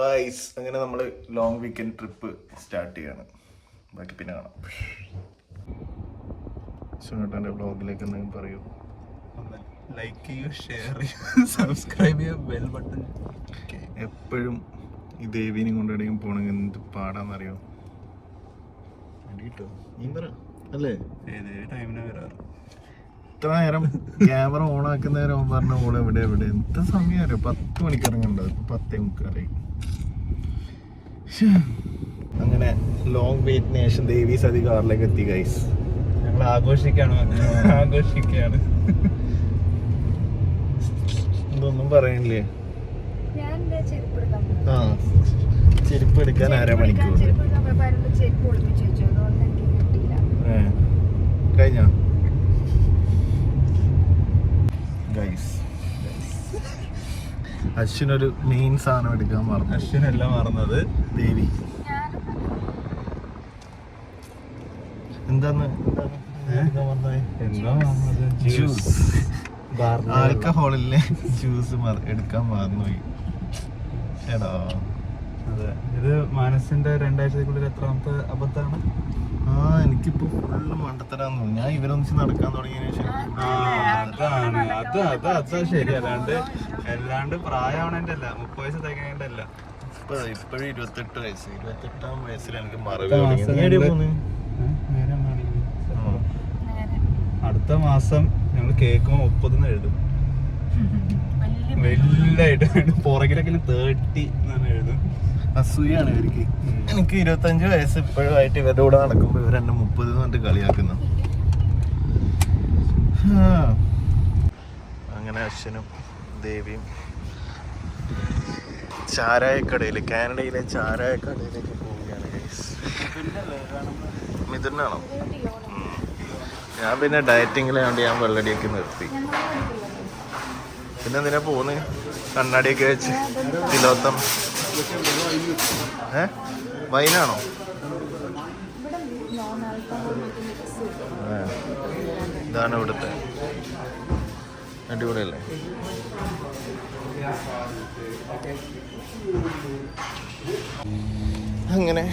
Guys അങ്ങനെ നമ്മൾ long weekend trip start ചെയ്യാണ്. ബാക്കി പിന്നെ കാണാം. സുനേട്ടന്റെ ബ്ലോഗിലേക്ക് എന്തെങ്കിലും പറയൂ. ലൈക്ക് ചെയ്യുക ഷെയർ ചെയ്യുക സബ്സ്ക്രൈബ് ചെയ്യുക ബെൽ ബട്ടൺ എപ്പോഴും ഈ ദേവീനെ കൊണ്ട് എവിടെയും പോകണമെങ്കിൽ എന്ത് പാടാന്നറിയോ? അറിയോ നീ പറ. അല്ലേ? ഏത് ടൈമിനാ വരാറ്? ഇത്ര നേരം ക്യാമറ ഓൺ ആക്കുന്നവരോ നേരം പറഞ്ഞ ഓളെ എവിടെ എവിടെ? എന്ത് സമയം അറിയോ? പത്ത് മണിക്ക് ഇറങ്ങണ്ടത്? ഇപ്പൊ പത്തേ മുക്കാലായി. അങ്ങനെ ലോങ് വെയിറ്റ് ശേഷം ദേവി സതി കാറിലേക്ക് എത്തി ഗൈസ് ഞങ്ങൾ ആഘോഷിക്കാണ് ആഘോഷിക്കാണ്. ഇതൊന്നും പറയണില്ലേ. ആ ചെരുപ്പ് എടുക്കാൻ അര കഴിഞ്ഞോ. എടുക്കാൻ- അശ്വിനൊരു മെയിൻ സാധനം എടുക്കാൻ മറന്നു. അശ്വിനല്ല മറന്നത്. ദേവി. എന്താണ് ജ്യൂസ് ആൽക്കഹോളിലെ ജ്യൂസ് എടുക്കാൻ മറന്നുപോയി. എടാ. അതെ. ഇത് മനസ്സിന്റെ രണ്ടാഴ്ചക്കുള്ളിൽ എത്രാമത്തെ അബദ്ധമാണ്? ആ എനിക്കിപ്പോ ഫുള്ള് മണ്ടത്തരാന്ന് തോന്നുന്നു. ഞാൻ ഇവരൊന്നിച്ച് നടക്കാൻ തുടങ്ങിയതിനു ശേഷം അതാണ്. അത് അത് അത് ശരി. അല്ലാണ്ട് അല്ലാണ്ട് പ്രായമാവണേന്റെ അല്ല. മുപ്പത് വയസ്സ് തികയേണ്ട അല്ല ഇപ്പൊ ഇപ്പോഴും ഇരുപത്തെട്ട് വയസ്സ്. ഇരുപത്തെട്ടാം വയസ്സിൽ എനിക്ക് മറവി അടുത്ത മാസം ഞങ്ങൾ കേൾക്കുമ്പോൾ മുപ്പതെന്ന് എഴുതും. വലിയ വലുതായിട്ട് പുറകിലൊക്കെ തേർട്ടി എന്നാണ് എഴുതും. അസൂയാണ് ഇവർക്ക്. എനിക്ക് ഇരുപത്തഞ്ച് വയസ്സ് ഇപ്പോഴും ആയിട്ട് ഇവരുടെ കൂടെ നടക്കുമ്പോ ഇവരെന്നെ എന്നെ മുപ്പത് എന്ന് പറഞ്ഞിട്ട് കളിയാക്കുന്നു അശ്വനും ദേവിയും ചാരായക്കടയിൽ കാനഡയിലെ ചാരായക്കടയിലേക്ക് പോവുകയാണ് ഗൈസ് മിഥുനാണോ. ഞാൻ പിന്നെ ഡയറ്റിങ്ങിലാണ്ട് ഞാൻ വെള്ളടിയൊക്കെ നിർത്തി. പിന്നെ എന്തിനാ പോന്ന് കണ്ണാടിയൊക്കെ വെച്ച്. തിലോത്തം. ഏ? വൈനാണോ. ഇതാണ് ഇവിടുത്തെ അടിപൊളിയല്ലേ? അങ്ങനെ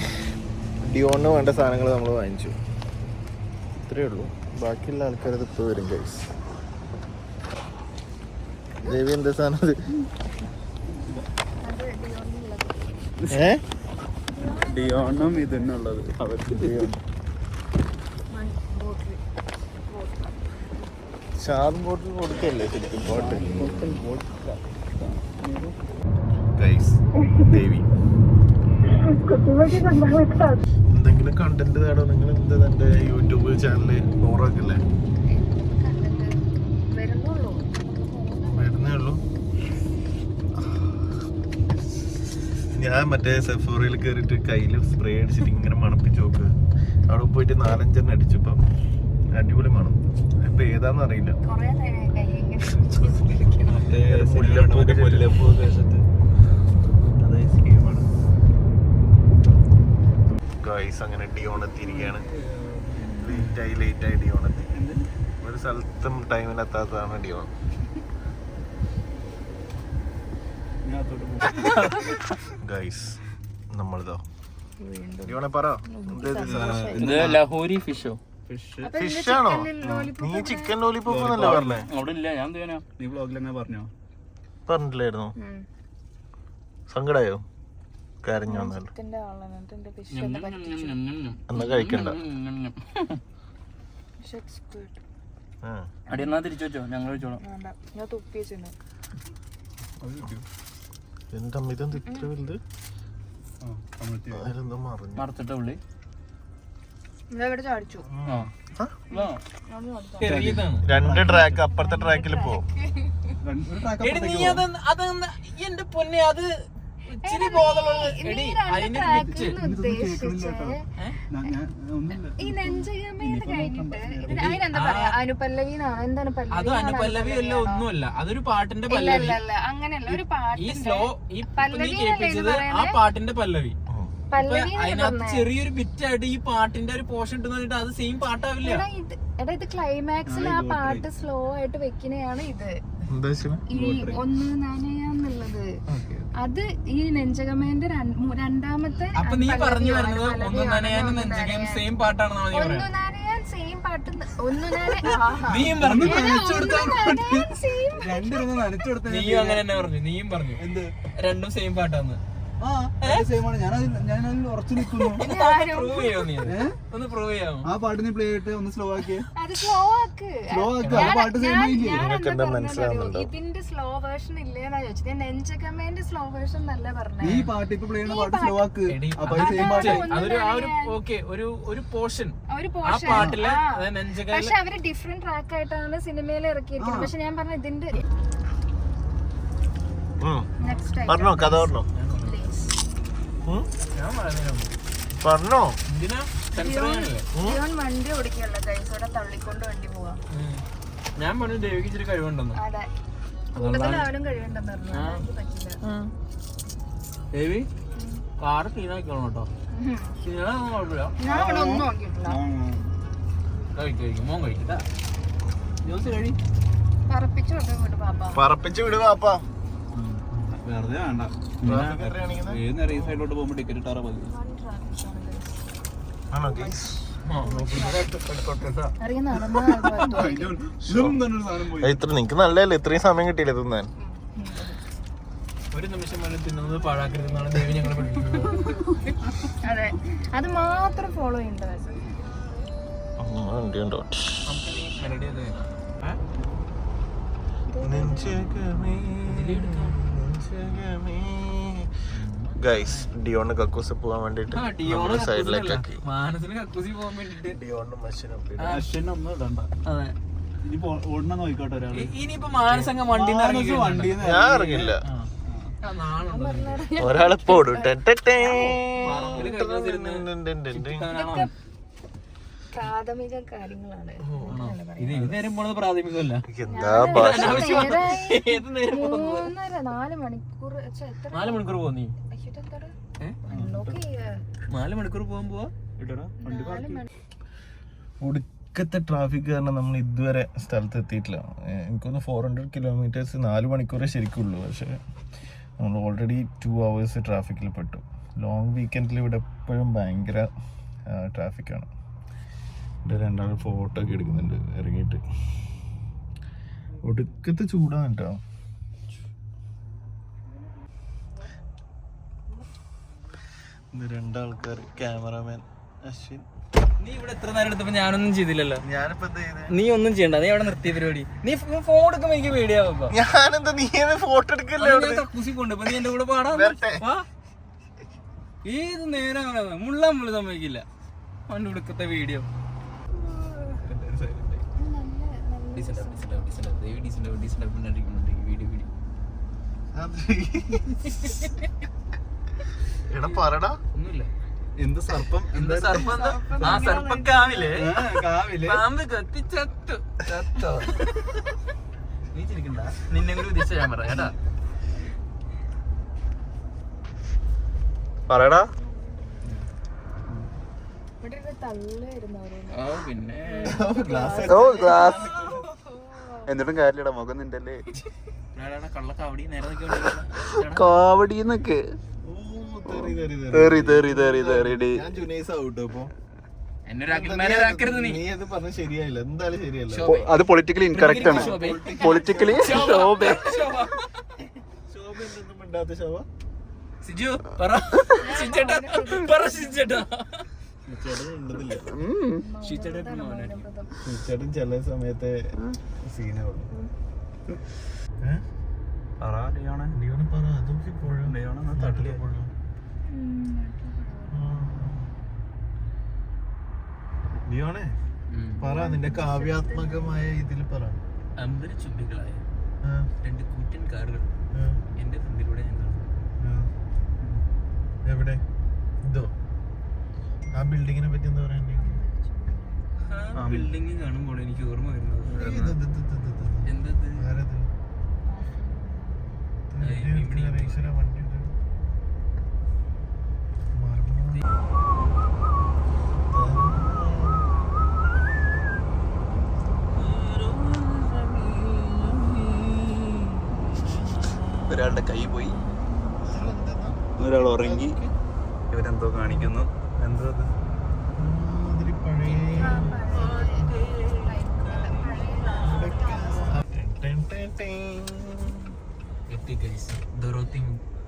ഡിയോണിന് വേണ്ട സാധനങ്ങൾ നമ്മൾ വാങ്ങിച്ചു. ഇത്രയേ ഉള്ളൂ. ബാക്കിയുള്ള ആൾക്കാർ ഇത് ഇപ്പോൾ വരും ഗൈസ് ദേവി എന്താ സാധനം അത്? ഏ? ഡിയോണും ഇതെന്നുള്ളത് അവർക്ക് ഡിയോ ഷാർപ്പ് ബോട്ടിൽ കൊടുക്കല്ലേ ശരിക്കും ബോട്ടിൽ ദേവി. എന്തെങ്കിലും കണ്ടന്റ് തേടോ? നിങ്ങൾ എന്താ എന്റെ യൂട്യൂബ് ചാനൽ ബോറാക്കല്ലേ വരുന്നേ ഉള്ളൂ ഞാൻ മറ്റേ സെഫോറിയിൽ കയറിയിട്ട് കയ്യിൽ സ്പ്രേ അടിച്ചിട്ട് ഇങ്ങനെ മണപ്പിച്ച് നോക്ക്. അവിടെ പോയിട്ട് നാലഞ്ചെണ്ണം അടിച്ചു ഇപ്പം. അടിപൊളി മണം. ഇപ്പൊ ഏതാന്ന് അറിയില്ല. ഗൈസ് അങ്ങനെ ഡിയോൺ ലേറ്റായി ലേറ്റായി ഡിയോണെത്തി ഒരു സ്ഥലത്തും ടൈമിലെത്താത്തതാണ് ഡിയോൺ. ഗൈസ് നമ്മളിതോ. ഡിയോണെ പറ. ലഹോരി ഫിഷോ? ഫിഷ് ആണോ? നീ ചിക്കൻ ലോലിപോപ്പ് എന്നല്ലേ പറഞ്ഞേ. അവിടെ ഇല്ല. ഞാൻ നീ ബ്ലോഗിൽ എന്നാ പറഞ്ഞോ? പറഞ്ഞിട്ടില്ലായിരുന്നു സങ്കടായോ? കരഞ്ഞു. എന്നാ കഴിക്കണ്ട. തിരിച്ചു വെച്ചോ? ഞങ്ങൾ വെച്ചോളാം ഞാൻ തുപ്പി വെച്ചിട്ടുണ്ട് എന്റെ ഇതെന്ത് ഇത്ര വലുത്? ആ രണ്ട് ട്രാക്ക് അപ്പുറത്തെ ട്രാക്കിൽ പോ ഒരു track എടി അത് അതെന്താ എന്റെ പൊന്നെ അത് ഇച്ചിരി ഈ അത് പല്ലവി അനുപല്ലവി അല്ല ഒന്നുമല്ല. അതൊരു പാട്ടിന്റെ പല്ലവി. അങ്ങനെയല്ല ഒരു ഈ പാട്ടിന്റെ സ്ലോ ഈ കേൾപ്പിച്ചത് ആ? പാട്ടിന്റെ പല്ലവി. അതിനകത്ത്? ചെറിയൊരു ബിറ്റായിട്ട് ഈ പാട്ടിന്റെ ഒരു പോർഷൻ പറഞ്ഞിട്ട് അത് സെയിം പാട്ടാവില്ല. എടാ ഇത് എടാ ഇത് ക്ലൈമാക്സിൽ ആ പാട്ട് സ്ലോ ആയിട്ട് വെക്കുന്നതാണ് ഇത്. ഈ ഒന്ന് നനയാന്നുള്ളത്. അത് ഈ നെഞ്ചകമേന്റെ രണ്ടാമത്തെ ഒന്ന് നനയാൻ. സെയിം പാട്ട് ഒന്നു നനയാൻ സെയിം പാട്ടാന്ന്. ആ സെയിമാണ് ഞാൻ ഞാൻ അതിൽ ഉറച്ചു നിൽക്കുന്നു. പ്രൂവ് ചെയ്യോ നീ ഒന്ന് പ്രൂവ് ചെയ്യാമോ? ആ പാട്ട് നീ പ്ലേ ചെയ്തിട്ട് ഒന്ന് സ്ലോ ആക്കിയേ അത് സ്ലോ ആക്ക്? ഇതിന്റെ സ്ലോ വേർഷൻ ഇല്ലേന്നാ ചോദിച്ചത്. ഞാൻ നെഞ്ചകമേന്റെ സ്ലോ വേർഷൻ നല്ല പറഞ്ഞു. ഈ പാട്ട് ഇപ്പൊ പ്ലേ ചെയ്യുന്ന പാട്ട് സ്ലോ ആക്ക്. അപ്പൊ അത് സെയിം പാട്ട്. അതൊരു ആ ഒരു ഓക്കെ ഒരു ഒരു പോർഷൻ ഒരു ആ പോർഷൻ പാട്ടിൽ അതായത് നെഞ്ചകയിൽ പക്ഷെ അവർ ഡിഫറെന്റ് ട്രാക്ക് ആയിട്ടാണ് സിനിമയിൽ ഇറക്കിയിരിക്കുന്നത്. പക്ഷെ ഞാൻ പറഞ്ഞ ഇതിന്റെ നെക്സ്റ്റ് പറഞ്ഞോ കഥ പറഞ്ഞോ. പറഞ്ഞോ? വണ്ടി ഓടിക്കല്ല കൈസോടെ തള്ളിക്കൊണ്ട് വണ്ടി പോവാ. ഞാൻ പറഞ്ഞു ദേവിക്ക് ഇച്ചിരി കഴിവുണ്ടെന്ന്. ദേവി കാറ് ക്ലീൻ ആക്കിക്കോളണം കേട്ടോ. ക്ലീനാണെന്ന് കുഴപ്പമില്ല. മോൻ കഴിക്കട്ടാ ജോസ് കഴി. പറപ്പിച്ചു വിട് പാപ്പ. പറപ്പിച്ചു വിട് അപ്പാ വെറുതെ വേണ്ട? ഏത് നേരം ഈ സൈഡിലോട്ട് പോകുമ്പോ ടിക്കറ്റ് ഇട്ടാറ മതി ഇത്ര നിനക്ക് നല്ലല്ലേ ഇത്രയും സമയം കിട്ടിയില്ല തിന്നാൻ? ഒരു നിമിഷം വരെ തിന്നുന്നത് പാഴാക്കരുതെന്നാണ് ദേവി ഞങ്ങളെ പഠിപ്പിക്കുന്നത്. അതെ. അത് മാത്രം ഫോളോ ചെയ്യേണ്ടത് ഉം, ഗൈസ് ഡിയോണ് കക്കൂസ് പോവാൻ വേണ്ടിട്ട് സൈഡിലേക്ക് ആക്കി. മാനസിന് കക്കൂസി പോവാൻ വേണ്ടിട്ട് ഡിയോണ് മഷിനൊക്കെ അശ്വനെ ഒന്നും ഇടണ്ട. അതെ. ഇനി ഓടണ നോയിക്കോട്ടെ ഒരാൾ. ഇനി ഇനിയിപ്പോ മാനസംഗ വണ്ടി ഞാൻ ഇറങ്ങില്ല ഒരാളിപ്പോ ഓടും. പ്രാഥമിക കാര്യങ്ങളാണ്. ഇത് നേരം പോണത് പ്രാഥമികമല്ല. എന്താ ഭാഷ? ഏത് നേരം പോകുന്നത് മൂന്നര നാല് മണിക്കൂർ ഛെ, എത്ര? നാല് മണിക്കൂർ പോകും നീ. അയ്യോ. നാല് മണിക്കൂർ പോകാൻ പോവാ? നാല് മണി ഒടുക്കത്തെ ട്രാഫിക് കാരണം നമ്മൾ ഇതുവരെ സ്ഥലത്ത് എത്തിയിട്ടില്ല. ഏഹ് എനിക്കൊന്ന് ഫോർ ഹൺഡ്രഡ് കിലോമീറ്റേഴ്സ് നാല് മണിക്കൂറേ ശരിക്കുള്ളൂ. പക്ഷേ നമ്മൾ ഓൾറെഡി ടു അവേഴ്സ് ട്രാഫിക്കിൽ പെട്ടു. ലോങ് വീക്കെൻഡിൽ ഇവിടെ എപ്പോഴും ഭയങ്കര ട്രാഫിക്കാണ് ഇവിടെ രണ്ടാൾ ഫോട്ടോ ഒക്കെ എടുക്കുന്നുണ്ട് ഇറങ്ങിയിട്ട്. ഒടുക്കത്തെ ചൂടാണ് കേട്ടോ. രണ്ടാൾക്കാർ ക്യാമറാമാൻ അശ്വിൻ. നീ ഇവിടെ എത്ര നേരം എടുത്തപ്പോ ഞാനൊന്നും ചെയ്തില്ലല്ലോ. ഞാനിപ്പോ നീ ഒന്നും ചെയ്യണ്ട നീ അവിടെ നിർത്തിയ പരിപാടി. നീ ഫോൺ എടുക്കുമ്പോ എനിക്ക് പേടിയാവുമ്പോ ഞാനെന്താ നീ ഫോട്ടോ എടുക്കല്ലേ കൊണ്ട് അപ്പൊ നീ എന്റെ കൂടെ പാടാ. ഏത് നേരം മുള്ളാൻ മുള്ളി സമ്മതിക്കില്ല. അവന്റെ ഉടുക്കത്തെ വീഡിയോ വീഡിയോ വീഡിയോ എടാ പറടാ ഒന്നുമില്ല എന്ത് സർപ്പം എന്ത് സർപ്പം ആ സർപ്പം കാവിലെ കാവിലെ പാമ്പ് കത്തി ചത്തു ചത്തോ നീ ചിരിക്കണ്ട നിന്നെ കൂടി ഉദ്ദേശിച്ച ഞാൻ പറയാം കേട്ടാ ഓ പിന്നെ ഓ ഗ്ലാസ് എന്നിട്ടും കാര്യമില്ലടാ മുഖം നിന്റെ അല്ലേ കള്ള കാവടി? നേരെ നോക്കി കാവടിന്നൊക്കെ. തെറി തെറി തെറി. തെറി ഞാൻ ജുനൈസ് ആവട്ടോ ഇപ്പൊ. എന്നെ ഒരു അഖിൽമാരാക്കരുത് നീ. നീ അത് പൊളിറ്റിക്കലി ഇൻകറക്റ്റ് ആണ്. പൊളിറ്റിക്കലി ശോഭ? സിജു പറ. സിജേട്ടാ പറ സിജേട്ടാ. ചേട്ടൻ ചില സമയത്തെ സീനുള്ളൂ പറ ലിയോണെ. ലിയോണ് പറ അതൊക്കെ പുഴ ലിയോണെ എന്നാ നാട്ടിലെ പുഴ ലിയോണെ പറ നിന്റെ കാവ്യാത്മകമായ ഇതിൽ പറ. അമ്പത് ചുംബികളായ രണ്ട് കൂറ്റൻ കാറുകൾ എന്റെ ഫ്രണ്ടിലൂടെ ഞാൻ കാണുന്നു എവിടെ? ഇതോ? ആ ബിൽഡിങ്ങിനെ പറ്റി എന്താ പറയാ ആ ബിൽഡിംഗ് കാണുമ്പോൾ എനിക്ക് ഓർമ്മ വരുന്നത്. എന്തത്. ഒരാളുടെ കൈ പോയി. ഒരാൾ ഉറങ്ങി. ഇവരെന്തോ കാണിക്കുന്നു. എന്തോ. എത്തി ഗൈസ് ദൊറോത്തി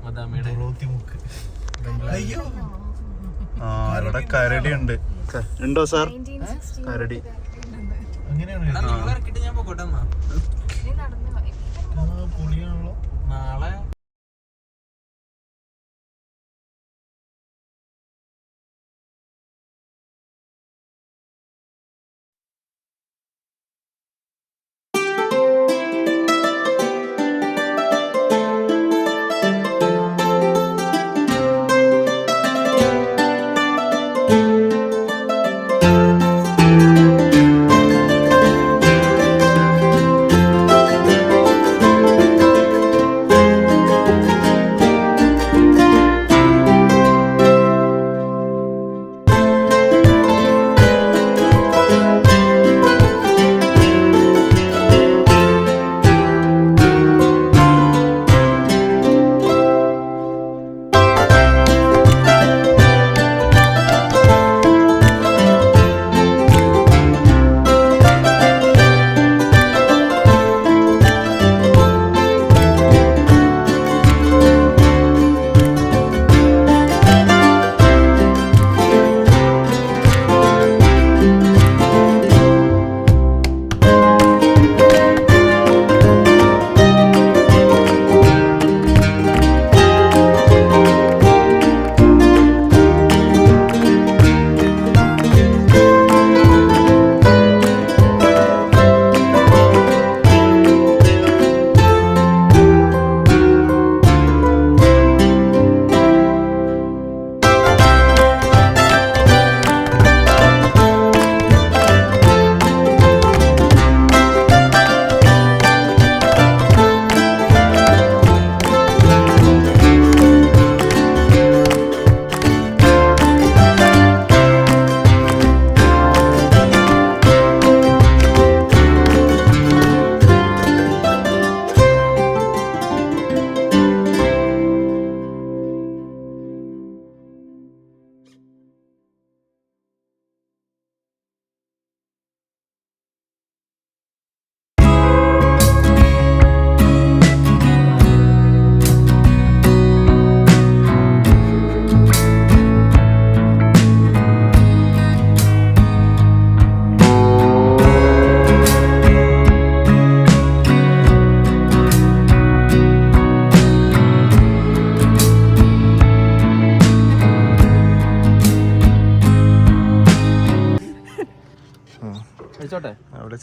മദാമയുടെ മുക്ക്. അയ്യോ. ആ ഇവിടെ കരടി ഉണ്ട്. ഉണ്ടോ സാർ? കരടി. അങ്ങനെയാണ് ഞാൻ പോകട്ടെ നാളെ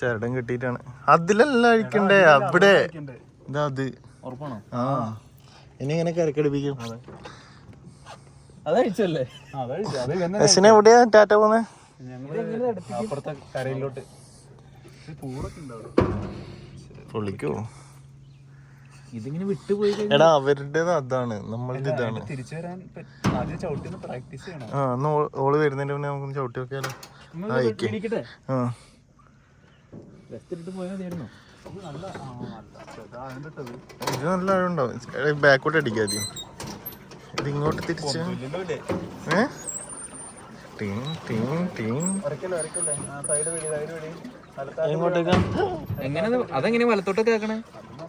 ചേട്ടൻ കിട്ടിയിട്ടാണ്. അതിലല്ല അഴിക്കണ്ടേ? അവിടെ. ഇതാ അത്. ആ. ഇനി ഇങ്ങനെ കരക്കടിപ്പിക്കും. എസിനെ എവിടെയാ ടാറ്റ പോന്നെ? പൊളിക്കോ? ഇതിങ്ങനെ വിട്ടുപോയി എടാ അവരുടേത് അതാണ്. നമ്മളുടെ ഇതാണ്. തിരിച്ചു വരാൻ ആദ്യം ചവിട്ടി പ്രാക്ടീസ് ചെയ്യണം. ആ ഓൾ വരുന്നതിന്റെ മുന്നേ നമുക്ക് ചവിട്ടി വെക്കാലോ ആയിക്കേ. ആ. ഇത് നല്ല ആഴുണ്ടാവും ബാക്കോട്ട് അടിക്കാം ആദ്യം. ഇത് ഇങ്ങോട്ട് തിരിച്ച്. ഏ? ടീം ടീം ടീം എങ്ങോട്ടേക്കാ? എങ്ങനെ അതെങ്ങനെ വലത്തോട്ടൊക്കെ ആക്കണേ?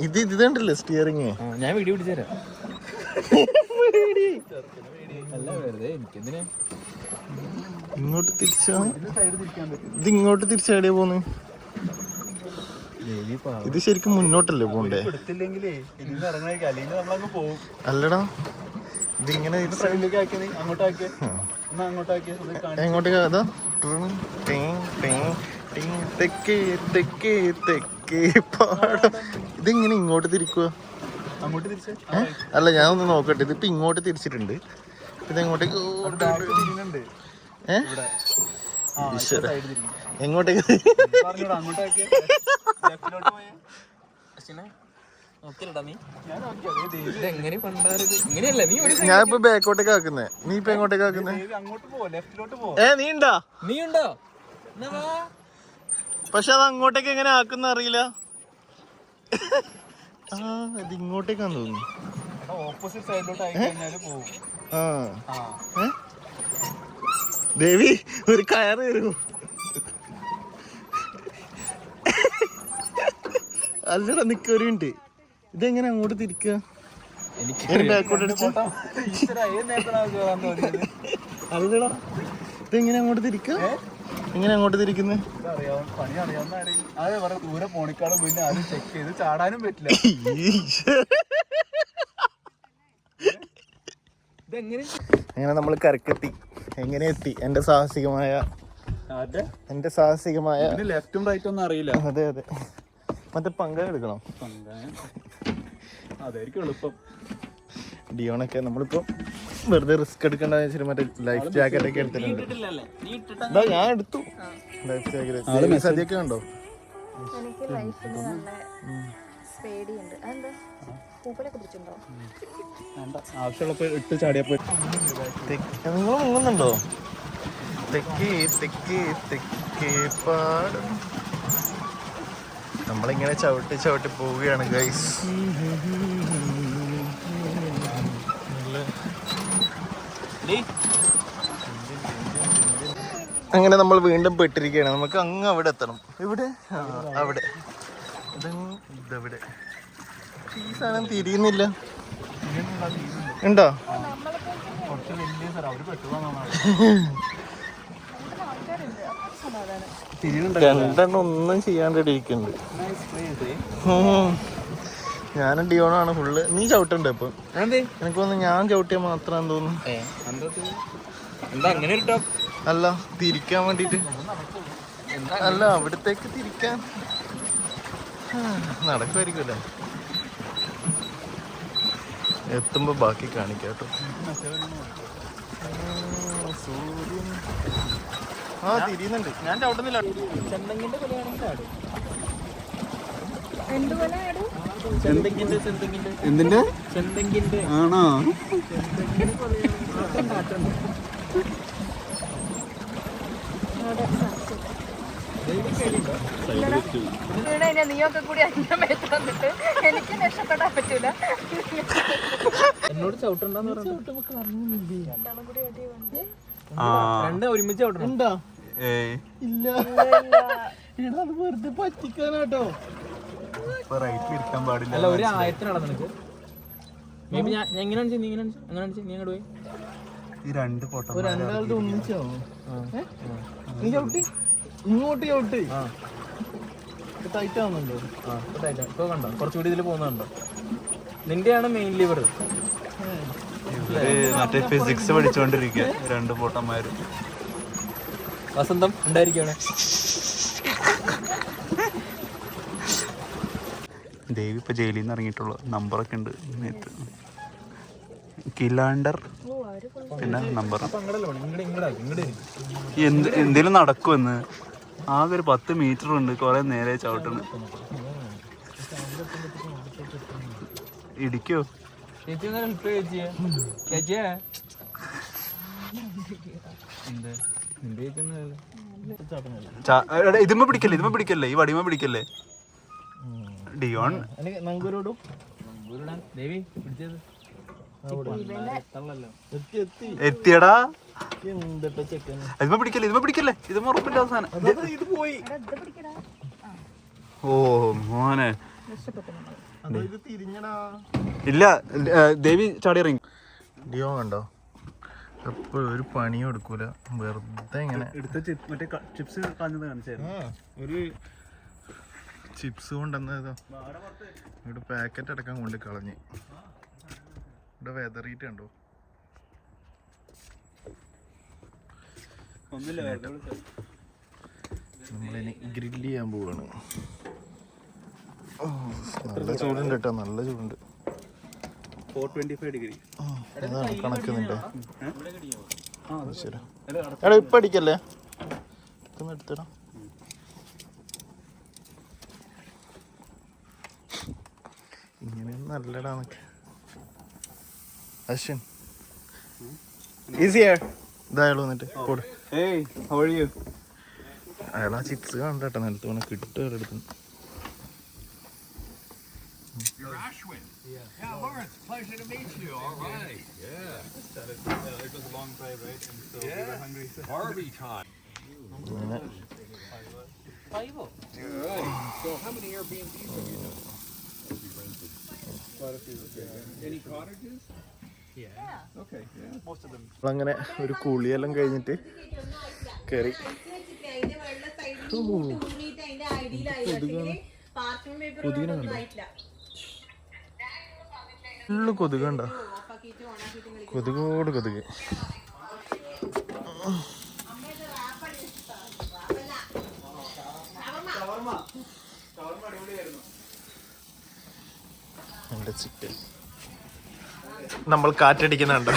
ഇത് ഇത് കണ്ടില്ലേ സ്റ്റിയറിങ് ഞാൻ വീഡിയോ പിടിച്ചുതരാം അല്ല വെറുതെ എനിക്കെന്തിനാ? ഇങ്ങോട്ട് തിരിച്ചാ ഇത് ഇങ്ങോട്ട് തിരിച്ചാടിയാ പോന്ന് ഇത് ശരിക്കും മുന്നോട്ടല്ലേ പോണ്ടേ? അല്ലടാ. ഇതിങ്ങനെ എങ്ങോട്ടേക്കാ അതാ. ടീം, ടീം, ടീം, തെക്കേ തെക്കേ തെക്കേ പാടം. ഇതിങ്ങനെ ഇങ്ങോട്ട് തിരിക്കുക അല്ല ഞാൻ ഒന്ന് നോക്കട്ടെ. ഇതിപ്പോ ഇങ്ങോട്ട് തിരിച്ചിട്ടുണ്ട്. ഇത് എങ്ങോട്ടേക്ക് തിരിയുന്നുണ്ട് ഏ? ആ ഈശ്വര. സൈഡ് തിരിഞ്ഞു. എങ്ങോട്ടേക്ക്? ഞാൻ ഇപ്പൊ ബാക്കോട്ടേക്ക് ആക്കുന്നേ നീ ഇപ്പൊ എങ്ങോട്ടേക്ക് ആക്കുന്നേ ദേവി അങ്ങോട്ട് പോ ലെഫ്റ്റിലോട്ട് പോ. ഏ നീ ഉണ്ടാ നീ ഉണ്ടോ വാ. പക്ഷെ അത് അങ്ങോട്ടേക്ക് എങ്ങനെ ആക്കുന്ന അറിയില്ല. ആ ഇത് ഇങ്ങോട്ടേക്കാന്ന് തോന്നുന്നു. ഓപ്പോസിറ്റ് സൈഡിലോട്ട് ആയി കഴിഞ്ഞാൽ പോകും ആ. ആ. ദേവി ഒരു കയറ് തരൂ അല്ലടാ നിക്കറിയുണ്ട് ഇതെങ്ങനെ അങ്ങോട്ട് തിരിക്കുക അല്ലടാ ഇതെങ്ങനെ അങ്ങോട്ട് തിരിക്കുക എങ്ങനെ അങ്ങോട്ട് തിരിക്കുന്നത് പണി അറിയാവുന്ന ആരെങ്കിലും അതെ പറഞ്ഞ ദൂരെ പോണിക്കാളും പിന്നെ അത് ചെക്ക് ചെയ്ത് ചാടാനും പറ്റില്ല. അങ്ങനെ നമ്മൾ കരക്കെത്തി എങ്ങനെ എത്തി? എന്റെ സാഹസികമായ എന്റെ സാഹസികമായ ലെഫ്റ്റും റൈറ്റും ഒന്നും അറിയില്ല. അതെ അതെ. മറ്റേ പങ്ക എടുക്കണം. അതായിരിക്കും എളുപ്പം. ഡിയോണൊക്കെ നമ്മളിപ്പോ വെറുതെ റിസ്ക് എടുക്കണ്ടെന്ന് വെച്ചിട്ട് മറ്റേ ലൈഫ് ജാക്കറ്റ് ഒക്കെ എടുത്തിട്ടുണ്ട്. ഞാൻ എടുത്തു. Life jacket. സദ്യയൊക്കെ ഉണ്ടോ? എനിക്ക് ലൈഫിൽ നല്ല പേടിയുണ്ട്. അതെന്താ? ആവശ്യമുള്ളപ്പോ ഇട്ട് ചാടിയപ്പോ നിങ്ങൾ മുങ്ങുന്നുണ്ടോ? തെക്കേ തെക്കേ തെക്കേ പാടും. നമ്മളിങ്ങനെ ചവിട്ടി ചവിട്ടി പോവുകയാണ് ഗൈസ് അങ്ങനെ നമ്മൾ വീണ്ടും പെട്ടിരിക്കുകയാണ്. നമുക്ക് അങ്ങ് അവിടെ എത്തണം. ഇവിടെ അവിടെ. ഇതവിടെ. ഈ സാധനം തിരിയുന്നില്ല. ഉണ്ടോ? കുറച്ച് വലിയ അവർ രണ്ടെണ്ണം ഒന്നും ചെയ്യാണ്ട് ഇരിക്കുന്നുണ്ട്. ഉം. ഞാനും ഡിയോണാണ് ഫുള്ള് നീ ചവിട്ടണ്ട ഇപ്പൊ? എനിക്ക് തോന്നുന്നു ഞാൻ ചവിട്ടിയ മാത്രം തോന്നുന്നു അല്ല തിരിക്കാൻ വേണ്ടിട്ട്. അല്ല അവിടത്തേക്ക് തിരിക്കാൻ. നടക്കുമായിരിക്കും നടക്കുമായിരിക്കുമല്ലേ? എത്തുമ്പോ ബാക്കി കാണിക്കാട്ടോ സൂര്യൻ. ആ തിരിയുന്നുണ്ട്. ഞാൻ ചവിട്ടുന്നില്ല. ചെന്തെങ്കിന്റെ കൊലയാണെങ്കിൽ ചാടും. എന്തിന്റെ? ആണോ? നീയൊക്കെ കൂടി വന്നിട്ട് എനിക്ക് രക്ഷപ്പെടാൻ പറ്റൂല. എന്നോട് ചവിട്ടുണ്ടെന്ന് രണ്ട് ഒരുമിച്ച് ഓടണം. ഉണ്ടോ ഏയ് ഇല്ല. എടാ അത് വെറുതെ പറ്റിക്കാനാട്ടോ. ഇപ്പൊ റൈറ്റിൽ ഇരിക്കാൻ പാടില്ല അല്ല ഒരു ആയത്തിനാണ് നിനക്ക്. മേബി ഞാൻ ഞാൻ ഇങ്ങനെ അടിച്ചു നീ ഇങ്ങനെ അടിച്ചു അങ്ങനെ അടിച്ചു നീ അങ്ങോട്ട് പോയി? ഈ രണ്ട് ഒരു രണ്ടാളുടെ ഒന്നിച്ചോ? നീ ചവിട്ടി? ഇങ്ങോട്ട് ചവിട്ടി? ടൈറ്റ് ആവുന്നുണ്ടോ? ആ ഇപ്പൊ കണ്ടോ? കുറച്ചുകൂടി ഇതിൽ പോകുന്നുണ്ടോ? നിന്റെയാണ് മെയിൻ ലിവർ മറ്റേ ഫിസിക്സ് പഠിച്ചുകൊണ്ടിരിക്കുക രണ്ട് പൊട്ടന്മാരും. വസന്തം ഉണ്ടായിരിക്കണേ ദേവി ഇപ്പൊ ജയിലിൽ നിന്ന് ഇറങ്ങിയിട്ടുള്ള നമ്പറൊക്കെ ഉണ്ട്. നേരത്തെ കിലാണ്ടർ. പിന്നെ നമ്പർ എന്ത് എന്തേലും നടക്കുമെന്ന് ആകെ ഒരു പത്ത് മീറ്റർ ഉണ്ട്. കുറെ നേരെ ചവിട്ടുന്നു ഇടിക്കോ? ചേച്ചി ഒന്ന് ഹെൽപ്പ് ചേച്ചിയെ ചേച്ചിയെ എന്ത്? നിന്റെ ചേച്ചി ഒന്ന് ചാ- എടാ, ഇതുമ്മ പിടിക്കല്ലേ ഇതുമ്മ പിടിക്കല്ലേ ഈ വടിമ പിടിക്കല്ലേ? ഡിയോൺ? നങ്കൂരോടും. ദേവി പിടിച്ചത്. എത്തിയടാ. ഇതുമ്മ പിടിക്കല്ലേ ഇതുമ്മ പിടിക്കല്ലേ ഇതുമ്മ ഉറപ്പില്ല അവസാനം. ഇത് പോയി. ഓ മോനെ. ഇല്ല ദേവി ചാടി ഇറങ്ങി. ഡിയോ കണ്ടോ? എപ്പോഴും ഒരു പണിയും എടുക്കൂല. വെറുതെ ഇങ്ങനെ. എടുത്ത മറ്റേ ചിപ്സ് കാഞ്ഞത് കാണിച്ചായിരുന്നു. ആ ഒരു ചിപ്സ് കൊണ്ടുവന്നതോ ഇവിടെ പാക്കറ്റ് അടക്കം കൊണ്ട് കളഞ്ഞ്. ഇവിടെ വെതറിയിട്ട് കണ്ടോ? നമ്മളിനി ഗ്രില്ല് ചെയ്യാൻ പോവാണ്. നല്ല ചൂടുണ്ട് കേട്ടോ നല്ല ചൂടുണ്ട്. ഫോർ ട്വന്റി ഫൈവ് ഡിഗ്രി ആ, അതാണ് കണക്കുന്നുണ്ട് ശരി എടാ ഇപ്പൊ അടിക്കല്ലേ? ഇതൊന്ന് എടുത്തിടാ ഇങ്ങനെ നല്ലടാന്നൊക്കെ അശ്വിൻ. ഈസിയാ ഇതായാലും വന്നിട്ട് കൊടു ഏയ് ഹൗ ആർ യു അയാൾ ആ ചിപ്സ് കണ്ടോ നിലത്ത് വേണം അടുത്ത് You're Ashwin. Yeah. Yeah, Lawrence. Pleasure to meet you. All right. Yeah. it was a long drive, right? And so we were hungry. So Barbie time. Five. ഫൈവോ So how many Airbnbs have you done? Quite a few. Okay. Any cottages? Yeah. Okay. Yeah. അങ്ങനെ ഒരു കുളിയെല്ലാം കഴിഞ്ഞിട്ട് കയറി full കൊതുകണ്ട. കൊതുകോട് കൊതുക്. എന്റെ chicken. നമ്മൾ കാറ്റടിക്കുന്നുണ്ട്.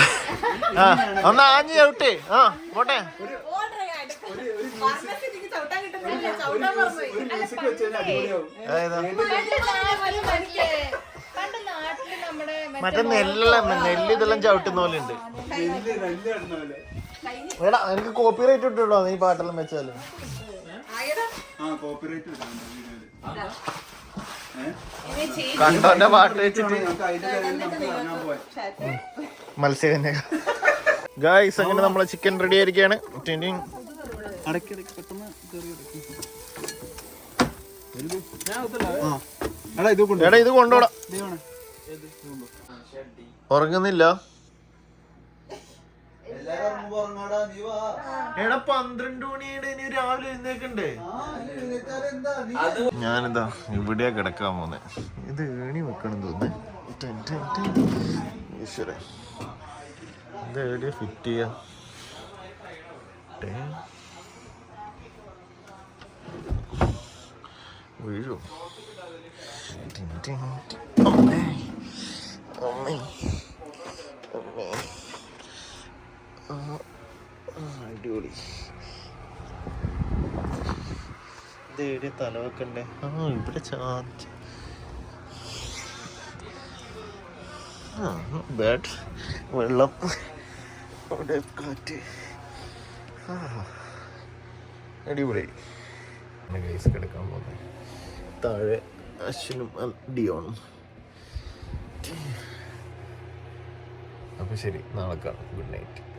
ആ ഒന്ന് ആഞ്ഞു ചവിട്ടേ. ആ പോട്ടെ. ഏതാ? മറ്റേ നെല്ലെല്ലാം നെല്ല് ഇതെല്ലാം ചവിട്ടുന്ന പോലെ ഉണ്ട് എടാ എനിക്ക് കോപ്പി റൈറ്റ് ഇട്ടുള്ളൂ നീ പാട്ടെല്ലാം വെച്ചാൽ? ആ കോപ്പിറൈറ്റ് കണ്ടോന്റെ പാട്ട് വെച്ചിട്ട്. മത്സ്യ ഗായ്സ് അങ്ങനെ നമ്മളെ ചിക്കൻ റെഡി ആയിരിക്കാണ്. എടാ ഇത് കൊണ്ടോടാ ഉറങ്ങുന്നില്ല. എടാ പന്ത്രണ്ട് മണിയുടെ ഇനി രാവിലെ എഴുന്നേക്കണ്ടേ? ഞാനിതാ ഇവിടെയാ കിടക്കാൻ പോന്നെ. ഇത് ഏണി വെക്കണം തോന്നുന്നു. ഈശ്വര. ഇത് എവിടെയാ ഫിറ്റ് ചെയ്യാ. വീഴോ അമ്മേ ആ, ആ, അടിപൊളി ഇത് എവിടെ തല വെക്കണ്ടേ ആ ഇവിടെ ചാർജ് ആ ബാഡ് വെള്ളം. അവിടെ കാറ്റ്. ആ. അടിപൊളി. ഗൈസ് കിടക്കാൻ പോകുന്നത് താഴെ അശ്വിനും ഡിയോണും. അപ്പോൾ ശരി നാളെ കാണാം. Good night